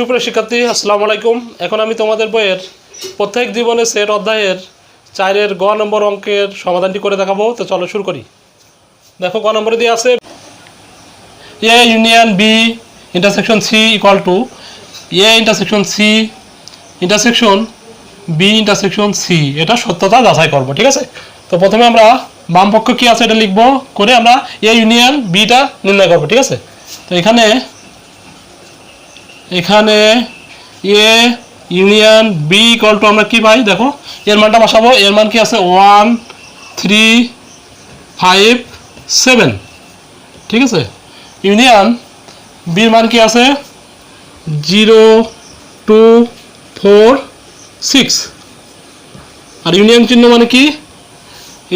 সুপ্রিয় শিক্ষার্থী, আসসালামু আলাইকুম। এখন আমি তোমাদের বইয়ের প্রত্যেক জীবনে সেট অধ্যায়ের চারের গ নম্বর অঙ্কের সমাধানটি করে দেখাবো। তো চলো শুরু করি। দেখো, গ নম্বরে দিয়ে আছে A union B intersection C equal to A intersection C intersection B intersection C এটা সত্যতা যাচাই করব, ঠিক আছে? তো প্রথমে আমরা বাম পক্ষ কী আছে এটা লিখব, করে আমরা এ ইউনিয়ন বিটা নির্ণয় করব, ঠিক আছে? তো এখানে এখানে A, union, B equal to আমরা কি পাই? দেখো, এর মানটা বসাবো। এর মান কি আছে? One, three, five, seven. ঠিক আছে? ইউনিয়ন, বির মান কি আছে? Zero, two, four, six. আর ইউনিয়ন চিহ্ন মানে কি?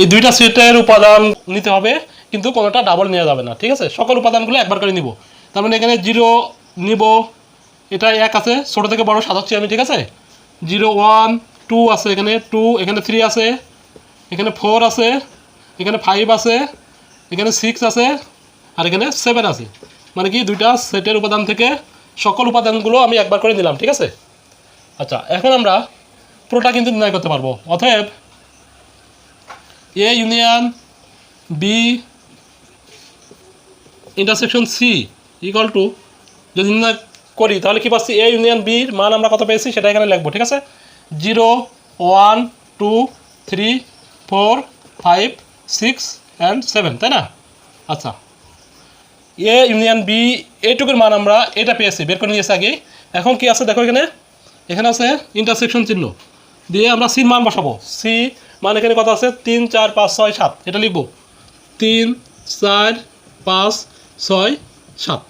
এই দুইটা সেটের উপাদান নিতে হবে, কিন্তু কোনোটা ডাবল নেওয়া যাবে না। ঠিক আছে? সকল উপাদানগুলো একবার করে নিব। তার মানে এখানে জিরো নিব এটা এক আছে, ছোটো থেকে বড় সাজাচ্ছি আমি, ঠিক আছে? জিরো, ওয়ান, টু আছে এখানে, টু, এখানে থ্রি আছে, এখানে ফোর আছে, এখানে ফাইভ আছে, এখানে সিক্স আছে, আর এখানে সেভেন আছে। মানে কি, দুইটা সেটের উপাদান থেকে সকল উপাদানগুলো আমি একবার করে নিলাম, ঠিক আছে? আচ্ছা এখন আমরা পুরোটা কিন্তু নির্ণয় করতে পারব। অতএব A union B intersection C equal to যদি নির্ণয় করি, তাহলে কি পাচ্ছি? এ ইউনিয়ন বির মান আমরা কত পেয়েছি? সেটা এখানে লিখব, ঠিক আছে? Zero, one, two, three, four, five, six, and seven, তাই না? আচ্ছা। এ ইউনিয়ন বি এইটুকুর মান আমরা এটা পেয়েছি, বের করে নিয়েছি আগে। এখন কি আছে? দেখো এখানে। এখানে আছে ইন্টারসেকশন চিহ্ন। দিয়ে আমরা সির মান বসাবো। সি মান এখানে কত আছে? তিন, চার, পাঁচ, ছয়, সাত। এটা লিখব। তিন, চার, পাঁচ, ছয়, সাত।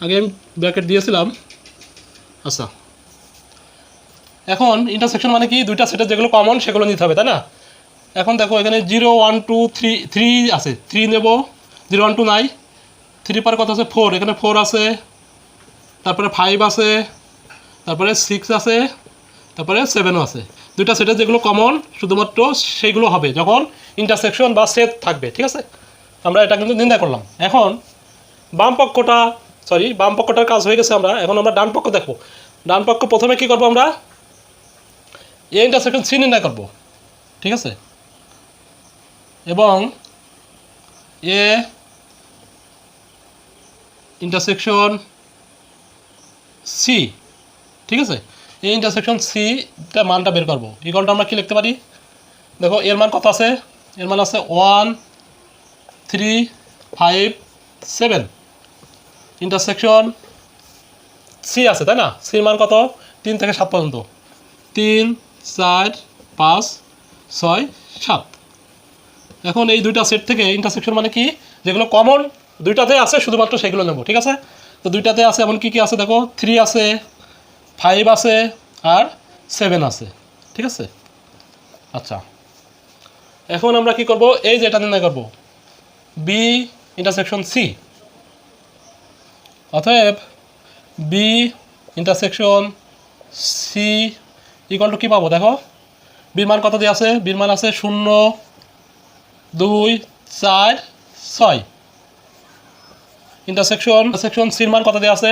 আগে আমি ব্র্যাকেট দিয়েছিলাম। আচ্ছা। এখন ইন্টারসেকশন মানে কি? দুইটা সেটের যেগুলো কমন সেগুলো নিতে হবে, তাই না? এখন দেখো এখানে zero one two three three আছে। থ্রি নেব জিরো ওয়ান টু নাই। থ্রি পার কত আছে? ফোর এখানে ফোর আছে। তারপরে ফাইভ আছে। তারপরে সিক্স আছে। তারপরে সেভেনও আছে। দুইটা সেটের যেগুলো কমন শুধুমাত্র সেইগুলো হবে যখন ইন্টারসেকশন বা সেট থাকবে, ঠিক আছে? আমরা এটা কিন্তু নিন্দা করলাম। এখন বাম পক্ষটা সরি বাম পক্ষটার কাজ হয়ে গেছে আমরা। এখন আমরা ডান পক্ষ দেখব। ডান পক্ষ প্রথমে কি করব আমরা? এ ইন্টারসেকশন সি নির্ণয় করব। ঠিক আছে? এবং এ ইন্টারসেকশন সি ঠিক আছে? এই ইন্টারসেকশন সিটা মানটা বের করব। ইকলটা আমরা কি লিখতে পারি? দেখো, এর মান কত আছে? এর মান আছে one three five seven intersection C আছে, তাই না? সির মান কত? তিন থেকে সাত পর্যন্ত। তিন, চার, পাঁচ, ছয়, সাত। এখন এই দুইটা সেট থেকে ইন্টারসেকশন মানে কি? যেগুলো কমন দুইটাতে আছে, শুধুমাত্র সেগুলো নেব, ঠিক আছে? তো দুইটাতে আছে, এমন কি কি আছে দেখো? থ্রি আছে ফাইভ আছে, আর সেভেন আছে, ঠিক আছে? আচ্ছা। এখন আমরা কি করব? এই যে এটা নির্ণয় করব। বি ইন্টারসেকশন সি অতএব B intersection C equal to কী পাবো? দেখো বির মান কত দিয়ে আছে? বির মান আছে শূন্য, দুই, চার, ছয়। ইন্টারসেকশন সেকশন সির মান কত দিয়ে আছে?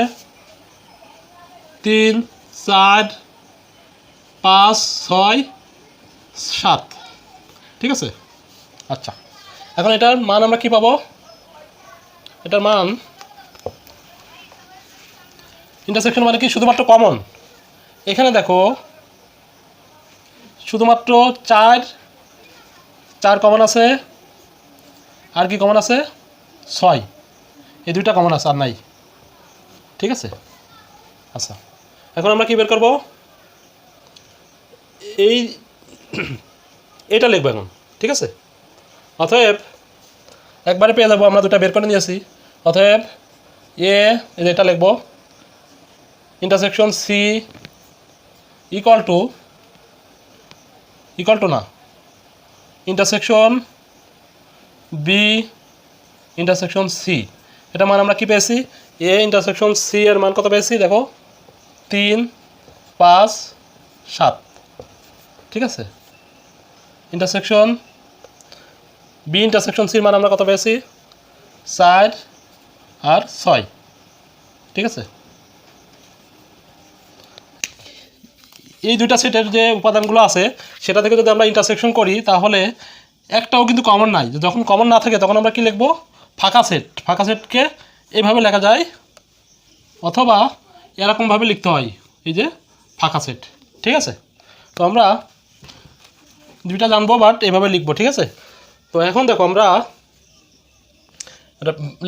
তিন, চার, পাঁচ, ছয়, সাত। ঠিক আছে? আচ্ছা। এখন এটার মান আমরা কি পাবো? এটার মান ইন্টারসেকশন মানে কি? শুধুমাত্র কমন এখানে দেখো, শুধুমাত্র চার চার কমন আছে, আর কি কমন আছে? ছয়। এই দুইটা কমন আছে, আর নাই। ঠিক আছে? আচ্ছা। এখন আমরা কি বের করব? এই এইটা লিখব এখন। ঠিক আছে? অতএব, একবারে পেয়ে যাব, আমরা দুটা বের করে নিয়েছি অতএব, এ এটা লিখব। Intersection C equal to equal to না ইন্টারসেকশন বি ইন্টারসেকশন সি এটা মান আমরা কি পেয়েছি? এ ইন্টারসেকশন সি এর মান কত পেয়েছি? দেখো, তিন, পাঁচ, সাত। ঠিক আছে? ইন্টারসেকশন বি ইন্টারসেকশন সির মান আমরা কত পেয়েছি? চার আর ছয়। ঠিক আছে? এই দুইটা সেটের যে উপাদানগুলো আছে, সেটা থেকে যদি আমরা ইন্টারসেকশন করি, তাহলে একটাও কিন্তু কমন নাই। যখন কমন না থাকে, তখন আমরা কি লিখব? ফাঁকা সেট। ফাঁকা সেটকে এইভাবে লেখা যায়, অথবা এরকমভাবে লিখতে হয়, এই যে ফাঁকা সেট। ঠিক আছে? তো আমরা দুইটা জানব বাট এভাবে লিখব, ঠিক আছে? তো এখন দেখো আমরা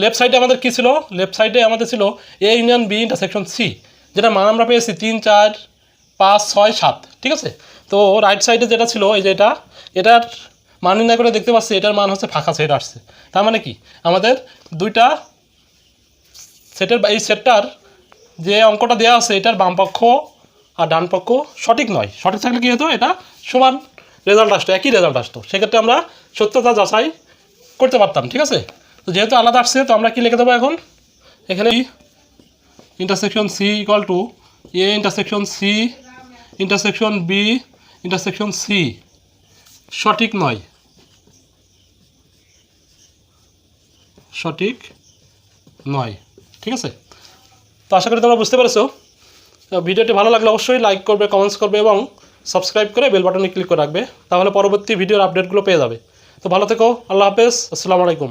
লেফট সাইডে আমাদের কী ছিল? লেফট সাইডে আমাদের ছিল A union B intersection C যেটা মান আমরা পেয়েছি তিন চার পাঁচ, ছয়, সাত, ঠিক আছে? তো রাইট সাইডে যেটা ছিল, এই যে এটা, এটার মান নির্ণয় করে দেখতে পাচ্ছি, এটার মান হচ্ছে ফাঁকা সেট আসছে। তার মানে কি? আমাদের দুইটা সেটের এই সেটটার যে অঙ্কটা দেওয়া আছে, এটার বাম পক্ষ আর ডান পক্ষ সঠিক নয়। সঠিক থাকলে কী হতো? এটা সমান রেজাল্ট আসতো, একই রেজাল্ট আসতো। সেক্ষেত্রে আমরা সত্যতা যাচাই করতে পারতাম, ঠিক আছে? তো যেহেতু আলাদা আসছে, তো আমরা কি লিখে দেবো এখন? এখানে intersection C equal to A intersection C intersection B intersection C সঠিক নয়। সঠিক নয়। ঠিক আছে? তো আশা করি তোমরা বুঝতে পেরেছ। ভিডিওটি ভালো লাগলে অবশ্যই লাইক করবে কমেন্টস করবে এবং সাবস্ক্রাইব করে বেল বাটনে ক্লিক করে রাখবে। তাহলে পরবর্তী ভিডিওর আপডেটগুলো পেয়ে যাবে। তো ভালো থেকো, আল্লাহ হাফেজ, আসসালামু আলাইকুম।